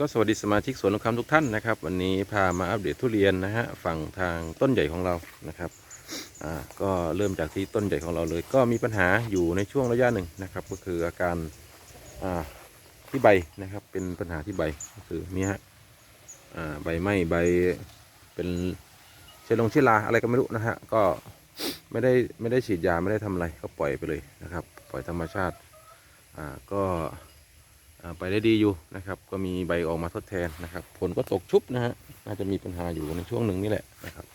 ก็สวัสดีสมาชิกสวนนุคำทุกท่านนะครับ วันนี้พามาอัปเดตทุเรียนนะฮะฝั่งทางต้นใหญ่ของเรานะครับอ่าก็เริ่มจากที่ต้นใหญ่ของเราเลย ก็มีปัญหาอยู่ในช่วงระยะหนึ่งนะครับ ก็คืออาการอ่าที่ใบนะครับ เป็นปัญหาที่ใบก็คือนี่ฮะอ่าใบไหม้ใบเป็นเชื้อลงเชื้อราอะไรก็ไม่รู้นะฮะก็ไม่ได้ไม่ได้ฉีดยาไม่ได้ทำอะไรก็ปล่อยไปเลยนะครับ ปล่อยธรรมชาติอ่าก็ ไปได้ดีอยู่นะครับ ก็มีใบออกมาทดแทนนะครับ ผลก็ตกชุบนะฮะน่าจะมีปัญหาอยู่ในช่วงหนึ่งนี่แหละนะครับ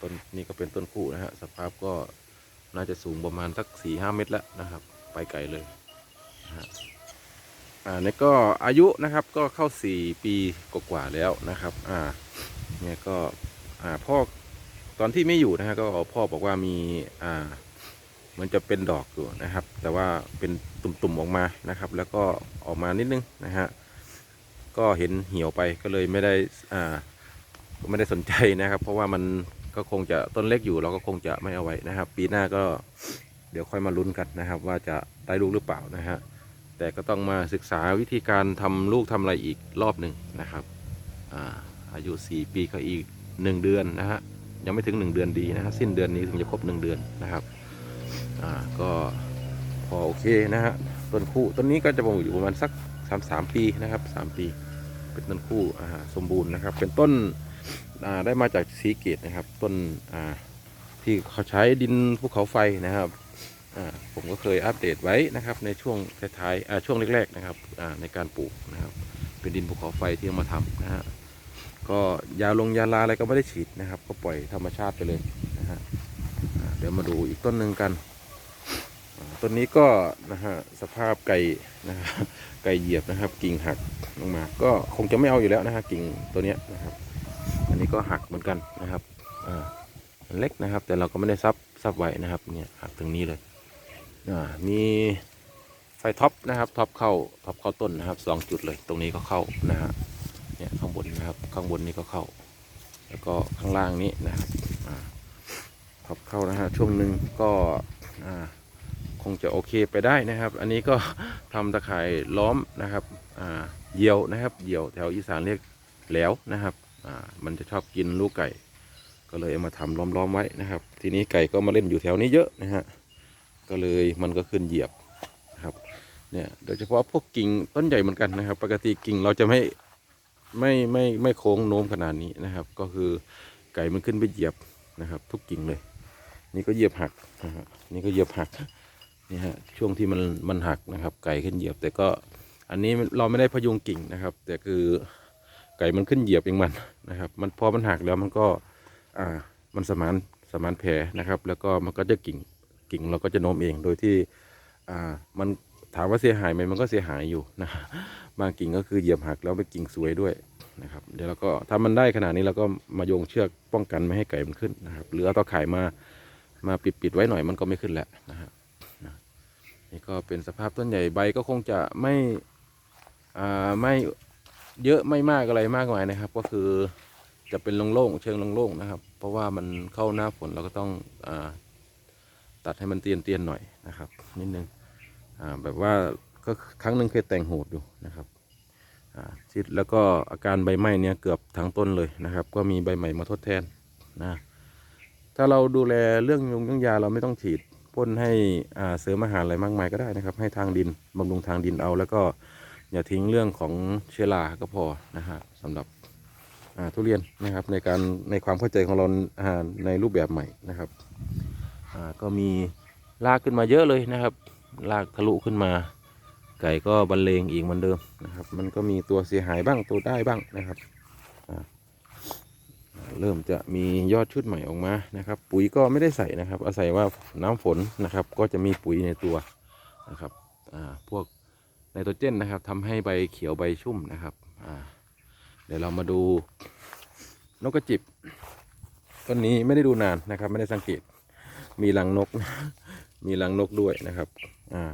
ต้นนี้ก็เป็นต้นคู่นะฮะสภาพก็น่าจะสูงประมาณสักสี่ห้าเมตรแล้วนะครับ ไปไกลเลยนะฮะอ่าเนี่ก็อายุนะครับก็เข้าสี่ปีกว่าแล้วนะครับอ่าเนี่ยก็อ่าพ่อตอนที่ไม่อยู่นะฮะก็พ่อบอกว่ามีอ่า เหมันจะเป็นดอกอยู่นะครับ แต่ว่าเป็นตุ่มๆออกมานะครับ แล้วก็ออกมานิดนึงนะฮะก็เห็นเหี่ยวไปก็เลยไม่ได้อ่าไม่ได้สนใจนะครับ เพราะว่ามันก็คงจะต้นเล็กอยู่เราก็คงจะไม่เอาไว้นะครับ ปีหน้าก็เดี๋ยวค่อยมาลุ้นกันนะครับ ว่าจะได้ลูกหรือเปล่านะฮะแต่ก็ต้องมาศึกษาวิธีการทำลูกทำอะไรอีกรอบหนึ่งนะครับอ่าอายุ 4 ปีก็อีก 1 เดือนนะฮะยังไม่ถึง 1 เดือนดีนะฮะสิ้นเดือนนี้ถึงจะครบ 1 เดือนนะครับ อ่าก็พอโอเคนะฮะต้นคู่ต้นนี้ก็จะอยู่ประมาณสักสามสามปีนะครับสามปี เป็นต้นคู่อ่าสมบูรณ์นะครับ เป็นต้นอ่าได้มาจากสีเกตนะครับ ต้นอ่าที่เขาใช้ดินภูเขาไฟนะครับอ่าผมก็เคยอัปเดตไว้นะครับ ในช่วงท้ายๆอ่าช่วงแรกๆนะครับอ่าในการปลูกนะครับ เป็นดินภูเขาไฟที่เอามาทำนะฮะก็ยาลงยาลาอะไรก็ไม่ได้ฉีดนะครับ ก็ปล่อยธรรมชาติไปเลยนะฮะเดี๋ยวมาดูอีกต้นหนึ่งกัน ต้นนี้ก็นะฮะสภาพไก่นะฮะไก่เหยียบนะครับ กิ่งหักลงมา ก็คงจะไม่เอาอยู่แล้วนะฮะกิ่งตัวเนี้ยนะครับ อันนี้ก็หักเหมือนกันนะครับอ่าเล็กนะครับ แต่เราก็ไม่ได้ซับซับไว้นะครับเนี่ยหักตรงนี้เลยอ่ามีไฟท็อปนะครับท็อปเข้าท็อปเข้าต้นนะครับสองจุดเลย ตรงนี้ก็เข้านะฮะเนี่ยข้างบนนะครับข้างบนนี้ก็เข้า แล้วก็ข้างล่างนี้นะครับอ่าพับเข้านะฮะช่วงหนึ่งก็อ่า งจะโอเคไปได้นะครับ อันนี้ก็ทำตะข่ายล้อมนะครับเหยี่ยวนะครับเหยี่ยวแถวอีสานเรียกแหล้วนะครับมันจะชอบกินลูกไก่ ก็เลยเอามาทำล้อมๆไว้นะครับ ทีนี้ไก่ก็มาเล่นอยู่แถวนี้เยอะนะฮะก็เลยมันก็ขึ้นเหยียบนะครับเนี่ยโดยเฉพาะพวกกิ่งต้นใหญ่เหมือนกันนะครับ ปกติกิ่งเราจะไม่ไม่ไม่ไม่โค้งโน้มขนาดนี้นะครับ ก็คือไก่มันขึ้นไปเหยียบนะครับ ทุกกิ่งเลย นี่ก็เหยียบหักนะฮะนี่ก็เหยียบหัก นี่ฮะช่วงที่มันมันหักนะครับ ไก่ขึ้นเหยียบ แต่ก็อันนี้เราไม่ได้พยุงกิ่งนะครับ แต่คือไก่มันขึ้นเหยียบเองมันนะครับ มันพอมันหักแล้วมันก็อ่ามันสมานสมานแผลนะครับ แล้วก็มันก็จะกิ่งกิ่งเราก็จะโน้มเองโดยที่อ่ามันถามว่าเสียหายไหมมันก็เสียหายอยู่นะบางกิ่งก็คือเหยียบหักแล้วเป็นกิ่งสวยด้วยนะครับ เดี๋ยวเราก็ถ้ามันได้ขนาดนี้เราก็มาโยงเชือกป้องกันไม่ให้ไก่มันขึ้นนะครับหรือเอาตะข่ายมามาปิดปิดไว้หน่อยมันก็ไม่ขึ้นแล้วนะฮะนะ นี่ก็เป็นสภาพต้นใหญ่ใบก็คงจะไม่ไม่เยอะไม่มากอะไรมากมายนะครับ ก็คือจะเป็นโล่งๆเชิงโล่งๆนะครับ เพราะว่ามันเข้าหน้าฝนเราก็ต้องอตัดให้มันเตียนๆหน่อยนะครับ นิดนึงแบบว่าก็ครั้งหนึ่งเคยแต่งโหดอยู่นะครับอ่าที่แล้วก็อาการใบไหม้เนี่ยเกือบทั้งต้นเลยนะครับ ก็มีใบใหม่มาทดแทนนะถ้าเราดูแลเรื่องยุงเรื่องยาเราไม่ต้องฉีด พ่นให้เสริมอาหารอะไรมากมายก็ได้นะครับ ให้ทางดินบำรุงทางดินเอา แล้วก็อย่าทิ้งเรื่องของเชื้อราก็พอนะฮะสำหรับทุเรียนนะครับในการในความเข้าใจของเราในรูปแบบใหม่นะครับก็มีลากขึ้นมาเยอะเลยนะครับ ลากทะลุขึ้นมา ไก่ก็บรรเลงอีกเหมือนเดิมนะครับ มันก็มีตัวเสียหายบ้างตัวได้บ้างนะครับ เริ่มจะมียอดชุดใหม่ออกมานะครับ ปุ๋ยก็ไม่ได้ใส่นะครับ อาศัยว่าน้ำฝนนะครับ ก็จะมีปุ๋ยในตัวนะครับอ่าพวกไนโตรเจนนะครับทำให้ใบเขียวใบชุ่มนะครับอ่าเดี๋ยวเรามาดูนกกระจิบต้นนี้ไม่ได้ดูนานนะครับ ไม่ได้สังเกต มีรังนก มีรังนกด้วยนะครับอ่า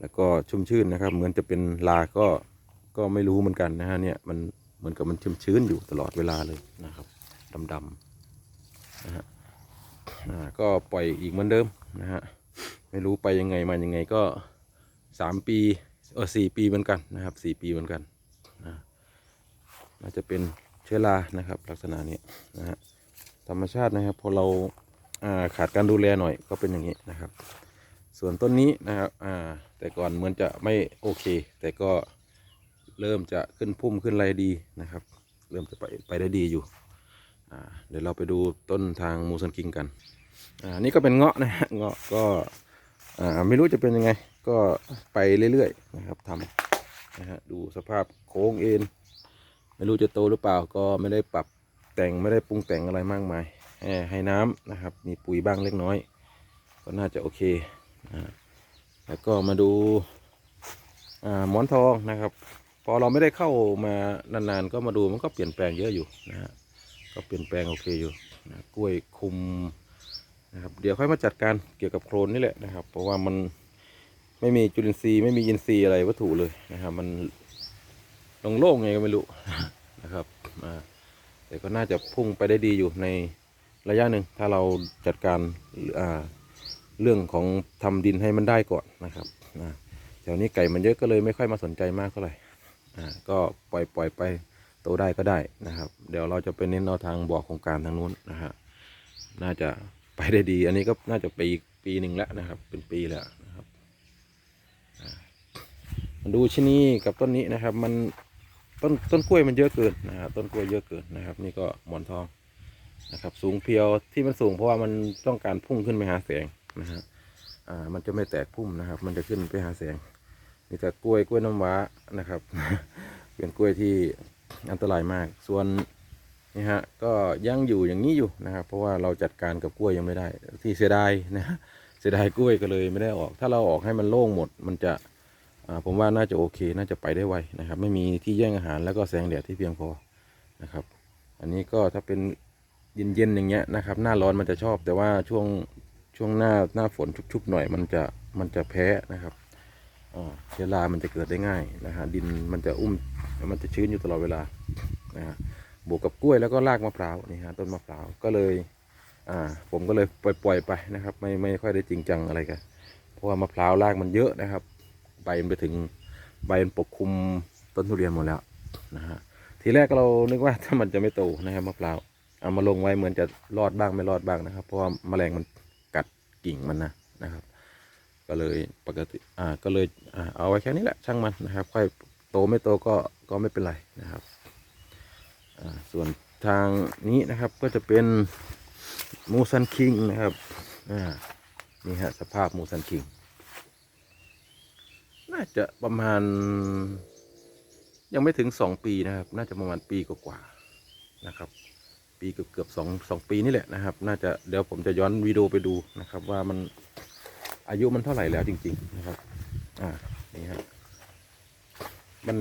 แล้วก็ชุ่มชื่นนะครับ เหมือนจะเป็นลาก็ก็ไม่รู้เหมือนกันนะฮะเนี่ยมัน เหมือนกับมันชื้มชื้นอยู่ตลอดเวลาเลยนะครับดำๆนะฮะก็ปล่อยอีกเหมือนเดิมนะฮะไม่รู้ไปยังไงมายังไงก็สามปีเออสี่ปีเหมือนกันนะครับสี่ปีเหมือนกันนะน่าจะเป็นเชื้อรานะครับ ลักษณะนี้นะฮะธรรมชาตินะครับพอเราอ่าขาดการดูแลหน่อยก็เป็นอย่างนี้นะครับ ส่วนต้นนี้นะครับอ่าแต่ก่อนเหมือนจะไม่โอเค แต่ก็ เริ่มจะขึ้นพุ่มขึ้นไรดีนะครับ เริ่มจะไปไปได้ดีอยู่เดี๋ยวเราไปดูต้นทางมูซันกิงกันอ่านี่ก็เป็นเงาะนะฮะเงาะก็อ่าไม่รู้จะเป็นยังไง ก็ไปเรื่อยๆนะครับทำนะฮะดูสภาพโค้งเอ็นไม่รู้จะโตหรือเปล่าก็ไม่ได้ปรับแต่งไม่ได้ปรุงแต่งอะไรมากมายให้ให้น้ำนะครับ มีปุ๋ยบ้างเล็กน้อย ก็น่าจะโอเคนะฮะแล้วก็มาดูอ่าหมอนทองนะครับ พอเราไม่ได้เข้ามานานๆก็มาดูมันก็เปลี่ยนแปลงเยอะอยู่นะฮะก็เปลี่ยนแปลงโอเคอยู่นะกล้วยคุมนะครับเดี๋ยวค่อยมาจัดการเกี่ยวกับโครนนี่แหละนะครับ เพราะว่ามันไม่มีจุลินทรีย์ไม่มีอินทรีย์อะไรวัตถุเลยนะครับ มันโล่งไงก็ไม่รู้นะครับแต่ก็น่าจะพุ่งไปได้ดีอยู่ในระยะหนึ่งถ้าเราจัดการเรื่องของทำดินให้มันได้ก่อนนะครับแถวนี้ไก่มันเยอะก็เลยไม่ค่อยมาสนใจมากเท่าไหร่ ก็ปล่อยปล่อยไปโตได้ก็ได้นะครับ เดี๋ยวเราจะไปเน้นเอาทางบ่อโครงการทางนู้นนะฮะน่าจะไปได้ดี อันนี้ก็น่าจะปีปีหนึ่งแล้วนะครับ เป็นปีแล้วนะครับมาดูชะนีกับต้นนี้นะครับ มันต้นต้นกล้วยมันเยอะเกินนะฮะต้นกล้วยเยอะเกินนะครับ นี่ก็หมอนทองนะครับ สูงเพียวที่มันสูงเพราะว่ามันต้องการพุ่งขึ้นไปหาแสงนะฮะอ่ามันจะไม่แตกพุ่มนะครับ มันจะขึ้นไปหาแสง นี่แต่กล้วยกล้วยน้ำว้านะครับ เป็นกล้วยที่อันตรายมาก ส่วนนี่ฮะก็ยังอยู่อย่างนี้อยู่นะครับ เพราะว่าเราจัดการกับกล้วยยังไม่ได้ ที่เสียดายนะเสียดายกล้วยก็เลยไม่ได้ออก ถ้าเราออกให้มันโล่งหมด มันจะผมว่าน่าจะโอเค น่าจะไปได้ไวนะครับ ไม่มีที่แย่งอาหารแล้วก็แสงแดดที่เพียงพอนะครับ อันนี้ก็ถ้าเป็นเย็นๆอย่างเงี้ยนะครับ หน้าร้อนมันจะชอบ แต่ว่าช่วงช่วงหน้าหน้าฝนชุบๆหน่อยมันจะมันจะแพ้นะครับ เชื้อรามันจะเกิดได้ง่ายนะฮะดินมันจะอุ้มมันจะชื้นอยู่ตลอดเวลานะฮะบวกกับกล้วยแล้วก็รากมะพร้าวนี่ฮะต้นมะพร้าวก็เลยอ่าผมก็เลยปล่อยๆไปนะครับ ไม่ไม่ค่อยได้จริงจังอะไรกันเพราะว่ามะพร้าวรากมันเยอะนะครับใบมันไปถึงใบมันปกคลุมต้นทุเรียนหมดแล้วนะฮะทีแรกเรานึกว่าถ้ามันจะไม่โตนะครับมะพร้าวเอามาลงไว้เหมือนจะรอดบ้างไม่รอดบ้างนะครับ เพราะว่าแมลงมันกัดกิ่งมันนะนะครับ ก็เลยปกติอ่าก็เลยอ่าเอาไว้แค่นี้แหละช่างมันนะครับ ค่อยโตไม่โตก็ก็ไม่เป็นไรนะครับอ่าส่วนทางนี้นะครับก็จะเป็นมูซันคิงนะครับอ่านี่ฮะสภาพมูซันคิงน่าจะประมาณ ยังไม่ถึงสองปีนะครับ น่าจะประมาณปีกว่าๆนะครับ ปีเกือบเกือบสองสองปีนี่แหละนะครับ น่าจะเดี๋ยวผมจะย้อนวิดีโอไปดูนะครับ ว่ามัน อายุมันเท่าไหร่แล้วจริง ๆ นะครับ อ่า นี่ฮะ มัน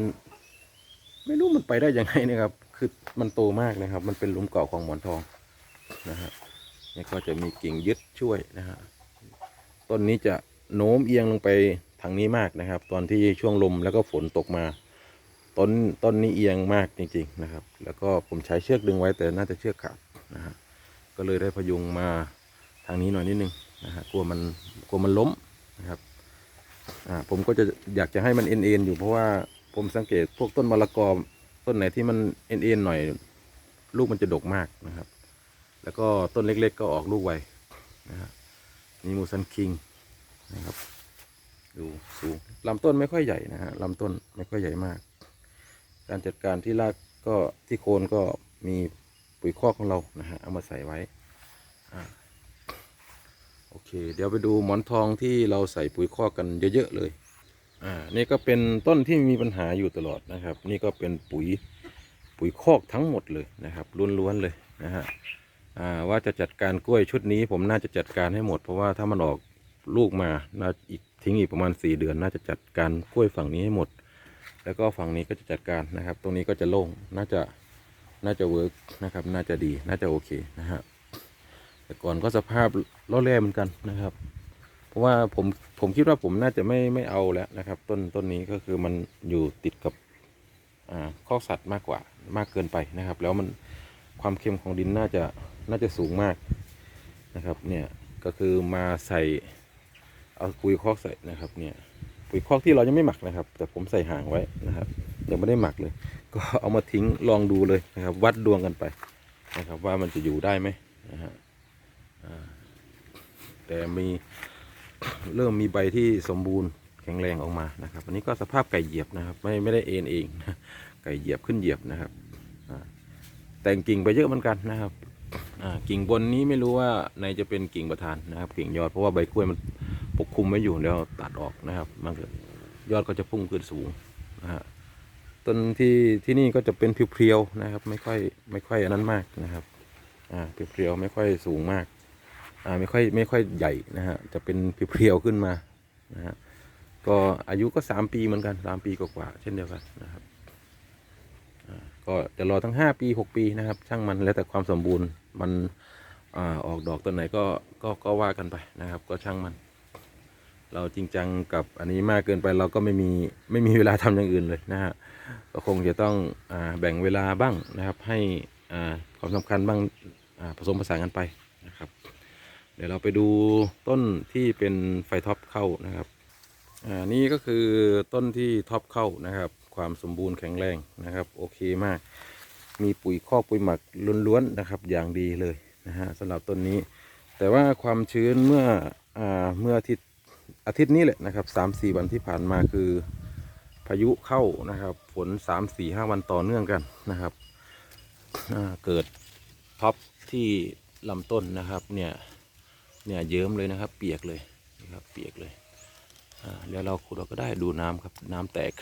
ไม่รู้มันไปได้ยังไงนะครับ คือมันโตมากนะครับ มันเป็นหลุมเก่าของหมอนทองนะฮะนี่ก็จะมีกิ่งยึดช่วยนะฮะ ต้นนี้จะโน้มเอียงลงไปทางนี้มากนะครับ ตอนที่ช่วงลมแล้วก็ฝนตกมา ต้นต้นนี้เอียงมากจริง ๆ นะครับ แล้วก็ผมใช้เชือกดึงไว้แต่น่าจะเชือกขาดนะฮะ ก็เลยได้พยุงมาทางนี้หน่อยนิดนึง นะฮะกลัวมันกลัวมันล้มนะครับอ่าผมก็จะอยากจะให้มันเอ็นเอ็นอยู่เพราะว่าผมสังเกตพวกต้นมะละกอต้นไหนที่มันเอ็นเอ็นหน่อยลูกมันจะดกมากนะครับ แล้วก็ต้นเล็ก ๆ ก็ออกลูกไวนะฮะนี่มูซันคิงนะครับดูสูงลำต้นไม่ค่อยใหญ่นะฮะลำต้นไม่ค่อยใหญ่มาก การจัดการที่รากก็ที่โคนก็มีปุ๋ยคอกของเรานะฮะเอามาใส่ไว้อ่า โอเค เดี๋ยวไปดูหมอนทองที่เราใส่ปุ๋ยคอกกันเยอะๆเลย อ่า นี่ก็เป็นต้นที่มีปัญหาอยู่ตลอดนะครับ นี่ก็เป็นปุ๋ยปุ๋ยคอกทั้งหมดเลยนะครับล้วนๆเลยนะฮะ อ่า ว่าจะจัดการกล้วยชุดนี้ ผมน่าจะจัดการให้หมด เพราะว่าถ้ามันออกลูกมาน่าอีกทิ้งอีกประมาณ 4 เดือน น่าจะจัดการกล้วยฝั่งนี้ให้หมด แล้วก็ฝั่งนี้ก็จะจัดการนะครับ ตรงนี้ก็จะโล่ง น่าจะ น่าจะเวิร์กนะครับ น่าจะดี น่าจะโอเคนะฮะ แต่ก่อนก็สภาพล่อแร่เหมือนกันนะครับ เพราะว่าผมผมคิดว่าผมน่าจะไม่ไม่เอาแล้วนะครับ ต้นต้นนี้ก็คือมันอยู่ติดกับอ่าข้อสัตว์มากกว่ามากเกินไปนะครับ แล้วมันความเค็มของดินน่าจะน่าจะสูงมากนะครับเนี่ยก็คือมาใส่เอาปุ๋ยคอกใส่นะครับเนี่ยปุ๋ยคอกที่เรายังไม่หมักนะครับ แต่ผมใส่ห่างไว้นะครับยังไม่ได้หมักเลย ก็เอามาทิ้งลองดูเลยนะครับ วัดดวงกันไปนะครับ ว่ามันจะอยู่ได้ไหมนะฮะ แต่มีเริ่มมีใบที่สมบูรณ์แข็งแรงออกมานะครับ อันนี้ก็สภาพไก่เหยียบนะครับ ไม่ไม่ได้เอ็นเองนะไก่เหยียบขึ้นเหยียบนะครับแต่งกิ่งไปเยอะเหมือนกันนะครับกิ่งบนนี้ไม่รู้ว่าในจะเป็นกิ่งประธานนะครับ กิ่งยอดเพราะว่าใบกล้วยมันปกคลุมไว้อยู่แล้วตัดออกนะครับ มันยอดก็จะพุ่งขึ้นสูงนะฮะต้นที่ที่นี่ก็จะเป็นเพียวๆนะครับ ไม่ค่อยไม่ค่อยอันนั้นมากนะครับอ่าเพียวๆไม่ค่อยสูงมาก ไม่ค่อยไม่ค่อยใหญ่นะฮะจะเป็นเพียวๆขึ้นมานะฮะก็อายุก็สามปีเหมือนกันสามปีกว่าๆเช่นเดียวกันนะครับก็จะรอทั้งห้าปีหกปีนะครับ ช่างมันแล้วแต่ความสมบูรณ์มันอออกดอกต้นไหนก็ก็ก็ว่ากันไปนะครับ ก็ช่างมัน เราจริงจังกับอันนี้มากเกินไปเราก็ไม่มีไม่มีเวลาทำอย่างอื่นเลยนะฮะก็คงจะต้องอแบ่งเวลาบ้างนะครับ ให้ความสำคัญบ้างผสมผสานกันไปนะครับ ดี๋ยวเราไปดูต้นที่เป็นไฟท็อปเข้านะครับอ่านี่ก็คือต้นที่ท็อปเข้านะครับ ความสมบูรณ์แข็งแรงนะครับ โอเคมาก มีปุ๋ยคอกปุ๋ยหมักล้วนๆนะครับ อย่างดีเลยนะฮะสำหรับต้นนี้ แต่ว่าความชื้นเมื่ออ่าเมื่ออาทิตย์อาทิตย์นี้แหละนะครับสามสี่วันที่ผ่านมาคือพายุเข้านะครับ ฝนสามสี่ห้าวันต่อเนื่องกันนะครับอ่าเกิดท็อปที่ลำต้นนะครับเนี่ย เนี่ยเยิ้มเลยนะครับ เปียกเลยนะครับเปียกเลยแล้วเราขุดเราก็ได้ดูน้ำครับน้ำแตก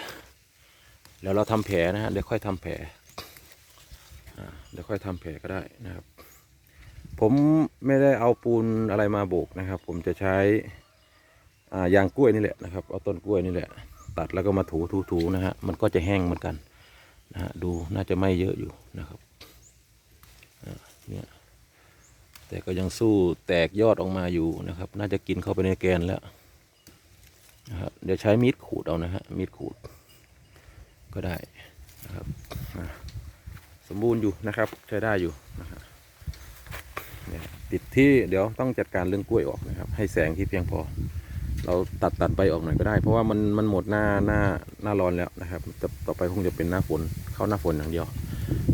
แล้วเราทำแผลนะฮะเดี๋ยวค่อยทำแผลเดี๋ยวค่อยทำแผลก็ได้นะครับ ผมไม่ได้เอาปูนอะไรมาโบกนะครับ ผมจะใช้ยางกล้วยนี่แหละนะครับ เอาต้นกล้วยนี่แหละ ตัดแล้วก็มาถูถูถูนะฮะมันก็จะแห้งเหมือนกันนะฮะดูน่าจะไม่เยอะอยู่นะครับเนี่ย แต่ก็ยังสู้แตกยอดออกมาอยู่นะครับ น่าจะกินเข้าไปในแกนแล้วนะครับเดี๋ยวใช้มีดขูดเอานะฮะมีดขูดก็ได้นะครับสมบูรณ์อยู่นะครับใช้ได้อยู่นะฮะเนี่ยติดที่เดี๋ยวต้องจัดการเรื่องกล้วยออกนะครับ ให้แสงที่เพียงพอ เราตัดตัดไปออกหน่อยก็ได้ เพราะว่ามันมันหมดหน้าหน้าหน้าร้อนแล้วนะครับต่อต่อไปคงจะเป็นหน้าฝนเข้าหน้าฝนอย่างเดียว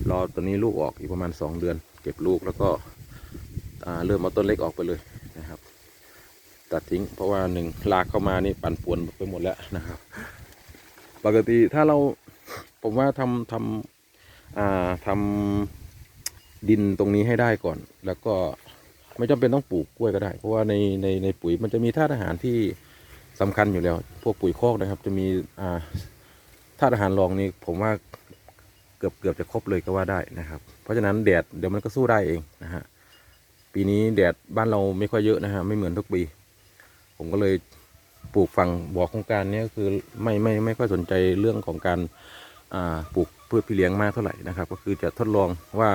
รอตัวนี้ลูกออกอีกประมาณสองเดือน เก็บลูกแล้วก็ เริ่มเอาต้นเล็กออกไปเลยนะครับ ตัดทิ้งเพราะว่าหนึ่งลากเข้ามานี่ปั่นป่วนไปหมดแล้วนะครับ ปกติถ้าเราผมว่าทำทำอ่าทำดินตรงนี้ให้ได้ก่อน แล้วก็ไม่จำเป็นต้องปลูกกล้วยก็ได้ เพราะว่าในในในปุ๋ยมันจะมีธาตุอาหารที่สำคัญอยู่แล้ว พวกปุ๋ยคอกนะครับ จะมีอ่าธาตุอาหารรองนี่ผมว่าเกือบเกือบจะครบเลยก็ว่าได้นะครับ เพราะฉะนั้นแดดเดี๋ยวมันก็สู้ได้เองนะฮะ ปีนี้แดดบ้านเราไม่ค่อยเยอะนะฮะไม่เหมือนทุกปี ผมก็เลยปลูกฝั่งบ่อโครงการนี้ก็คือไม่ไม่ไม่ค่อยสนใจเรื่องของการปลูกพืชพี่เลี้ยงมากเท่าไหร่นะครับ ก็คือจะทดลองว่า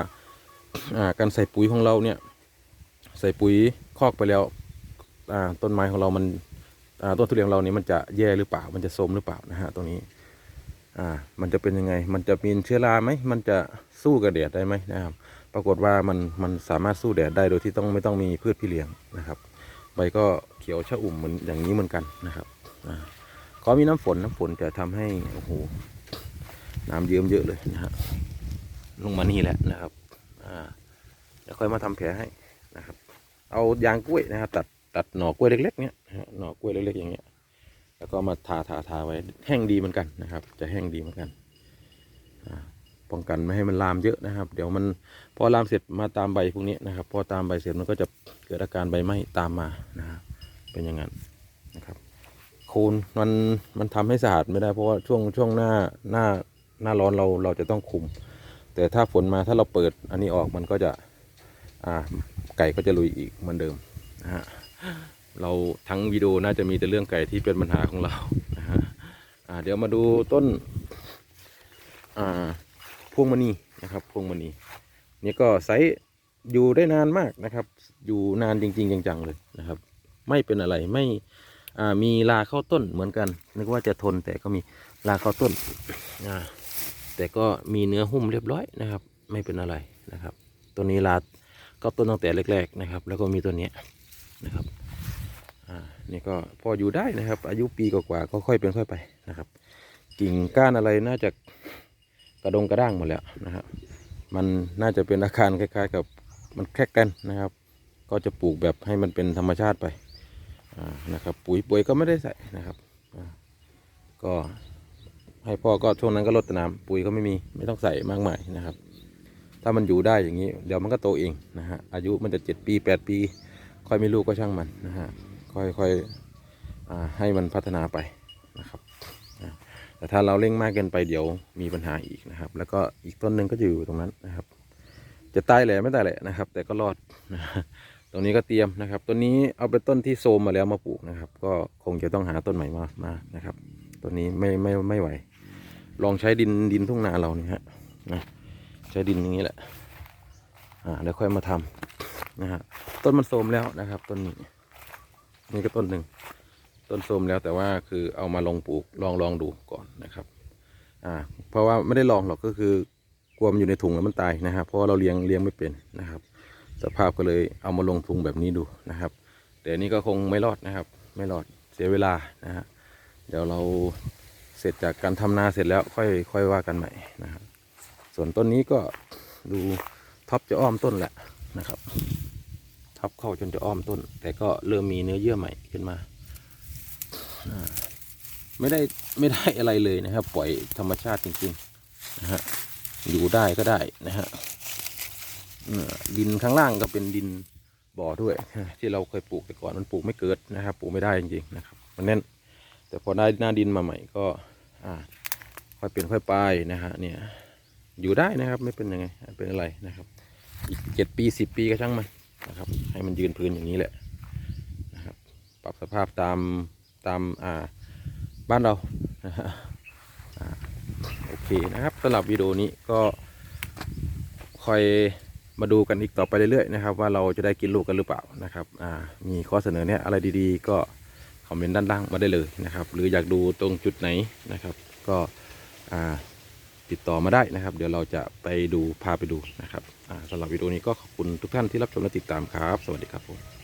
การใส่ปุ๋ยของเราเนี่ยใส่ปุ๋ยคอกไปแล้วต้นไม้ของเรามันต้นทุเรียนของเรานี่มันจะแย่หรือเปล่า มันจะโทมหรือเปล่านะฮะตรงนี้มันจะเป็นยังไง มันจะมีเชื้อราไหมมันจะสู้กับแดดได้ไหมนะครับ ปรากฏว่ามันมันสามารถสู้แดดได้โดยที่ต้องไม่ต้องมีพืชพี่เลี้ยงนะครับ ใบก็เขียวชะอุ่มเหมือนอย่างนี้เหมือนกันนะครับขอมีน้ำฝนน้ำฝนจะทำให้โอ้โหน้ำเยิ้มเยอะเลยนะฮะลงมานี่แหละนะครับอ่าแล้วค่อยมาทำแผลให้นะครับ เอายางกล้วยนะครับตัดตัดหน่อกล้วยเล็กๆเนี้ยหน่อกล้วยเล็กๆอย่างเงี้ยแล้วก็มาทาทาทาไว้แห้งดีเหมือนกันนะครับ จะแห้งดีเหมือนกันอ่า ป้องกันไม่ให้มันลามเยอะนะครับ เดี๋ยวมันพอลามเสร็จมาตามใบพวกนี้นะครับ พอตามใบเสร็จมันก็จะเกิดอาการใบไหม้ตามมานะครับเป็นอย่างนั้นนะครับ โคนมันมันทำให้สะอาดไม่ได้เพราะว่าช่วงช่วงหน้าหน้าหน้าร้อนเราเราจะต้องคุม แต่ถ้าฝนมาถ้าเราเปิดอันนี้ออกมันก็จะอ่าไก่ก็จะลุยอีกเหมือนเดิมนะฮะเราทั้งวิดีโอน่าจะมีแต่เรื่องไก่ที่เป็นปัญหาของเรานะฮะเดี๋ยวมาดูต้นอ่า วงมณีนะครับ พวงมณีนี่ก็ไซส์อยู่ได้นานมากนะครับ อยู่นานจริงๆจังๆเลยนะครับ ไม่เป็นอะไรไม่อ่ามีลาเข้าต้นเหมือนกัน นึกว่าจะทนแต่ก็มีลาเข้าต้นแต่ก็มีเนื้อหุ้มเรียบร้อยนะครับ ไม่เป็นอะไรนะครับ ตัวนี้ลาก็ต้นตั้งแต่แรกๆนะครับ แล้วก็มีตัวนี้นะครับอ่านี่ก็พออยู่ได้นะครับ อายุปีกว่าๆก็ค่อยเป็นค่อยไปนะครับ กิ่งก้านอะไรน่าจะ กระดงกระด้างหมดแล้วนะครับ มันน่าจะเป็นอาการคล้ายๆ กับมันแคกกันนะครับ ก็จะปลูกแบบให้มันเป็นธรรมชาติไปนะครับ ปุ๋ยปุ๋ยก็ไม่ได้ใส่นะครับก็ให้พ่อก็ช่วงนั้นก็ลดน้ำปุ๋ยก็ไม่มีไม่ต้องใส่มากมายนะครับ ถ้ามันอยู่ได้อย่างนี้เดี๋ยวมันก็โตเองนะฮะอายุมันจะเจ็ดปีแปดปี ค่อยมีลูกก็ช่างมันนะฮะค่อยค่อยอ่าให้มันพัฒนาไปนะครับ แต่ถ้าเราเร่งมากเกินไปเดี๋ยวมีปัญหาอีกนะครับ แล้วก็อีกต้นหนึ่งก็อยู่ตรงนั้นนะครับ จะตายแหละไม่ตายแหละนะครับ แต่ก็รอดนะตรงนี้ก็เตรียมนะครับต้นนี้เอาเป็นต้นที่โซมมาแล้วมาปลูกนะครับ ก็คงจะต้องหาต้นใหม่มามานะครับต้นนี้ไม่ไม่ไม่ไหว ลองใช้ดินดินทุ่งนาเราเนี่ยฮะนะใช้ดินอย่างนี้แหละอ่าเดี๋ยวค่อยมาทำนะฮะต้นมันโทรมแล้วนะครับ ต้นนี้นี่ก็ต้นหนึ่ง ต้นโทรมแล้วแต่ว่าคือเอามาลองปลูกลองลองดูก่อนนะครับอ่าเพราะว่าไม่ได้ลองหรอกก็คือกลัวมันอยู่ในถุงแล้วมันตายนะครับเพราะเราเลี้ยงเลี้ยงไม่เป็นนะครับ สภาพก็เลยเอามาลงถุงแบบนี้ดูนะครับ แต่นี้ก็คงไม่รอดนะครับ ไม่รอดเสียเวลานะฮะเดี๋ยวเราเสร็จจากการทำนาเสร็จแล้วค่อยค่อยว่ากันใหม่นะครับ ส่วนต้นนี้ก็ดูท็อปจะอ้อมต้นแหละนะครับท็อปเข้าจนจะอ้อมต้น แต่ก็เริ่มมีเนื้อเยื่อใหม่ขึ้นมา ไม่ได้ไม่ได้อะไรเลยนะครับ ปล่อยธรรมชาติจริงๆนะฮะอยู่ได้ก็ได้นะฮะดินข้างล่างก็เป็นดินบ่อด้วย ที่เราเคยปลูกแต่ก่อนมันปลูกไม่เกิดนะครับ ปลูกไม่ได้จริงๆนะครับมันแน่นแต่พอได้หน้าดินมาใหม่ก็ค่อยเป็นค่อยไปนะฮะเนี่ยอยู่ได้นะครับไม่เป็นยังไงเป็นอะไรนะครับ อีกเจ็ดปีสิบปีก็ช่างมันนะครับ ให้มันยืนพื้นอย่างนี้แหละนะครับ ปรับสภาพตาม ตามอ่าบ้านเรานะฮะโอเคนะครับสำหรับวิดีโอนี้ก็คอยมาดูกันอีกต่อไปเรื่อยๆนะครับ ว่าเราจะได้กินลูกกันหรือเปล่านะครับอ่ามีข้อเสนอเนี่ยอะไรดีๆ ก็คอมเมนต์ด้านล่างมาได้เลยนะครับ หรืออยากดูตรงจุดไหนนะครับ ก็ติดต่อมาได้นะครับ เดี๋ยวเราจะไปดูพาไปดูนะครับสำหรับวิดีโอนี้ก็ขอบคุณทุกท่านที่รับชมและติดตามครับ สวัสดีครับผม